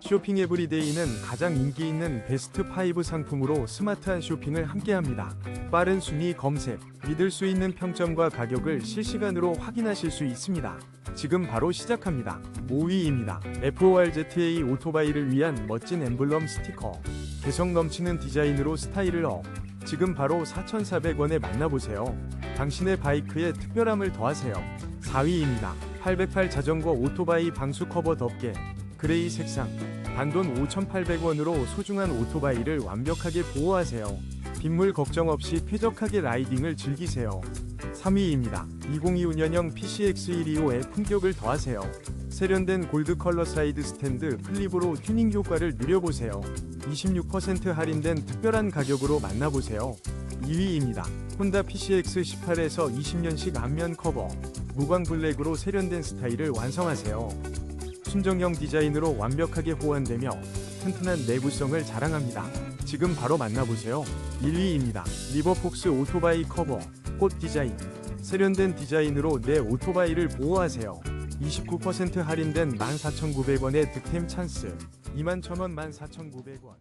쇼핑 에브리데이는 가장 인기 있는 베스트 5 상품으로 스마트한 쇼핑을 함께합니다. 빠른 순위 검색, 믿을 수 있는 평점과 가격을 실시간으로 확인하실 수 있습니다. 지금 바로 시작합니다. 5위입니다. F5RZA 오토바이를 위한 멋진 엠블럼 스티커. 개성 넘치는 디자인으로 스타일을 업. 지금 바로 4,400원에 만나보세요. 당신의 바이크에 특별함을 더하세요. 4위입니다. 808 자전거 오토바이 방수 커버 덮개. 그레이 색상. 단돈 5,800원으로 소중한 오토바이를 완벽하게 보호하세요. 빗물 걱정 없이 쾌적하게 라이딩을 즐기세요. 3위입니다. 2025년형 PCX125의 품격을 더하세요. 세련된 골드 컬러 사이드 스탠드 플립으로 튜닝 효과를 누려보세요. 26% 할인된 특별한 가격으로 만나보세요. 2위입니다. 혼다 PCX18에서 20년식 앞면 커버. 무광 블랙으로 세련된 스타일을 완성하세요. 순정형 디자인으로 완벽하게 호환되며 튼튼한 내구성을 자랑합니다. 지금 바로 만나보세요. 1위입니다. 리버폭스 오토바이 커버, 꽃 디자인. 세련된 디자인으로 내 오토바이를 보호하세요. 29% 할인된 14,900원의 득템 찬스. 21,000원 14,900원.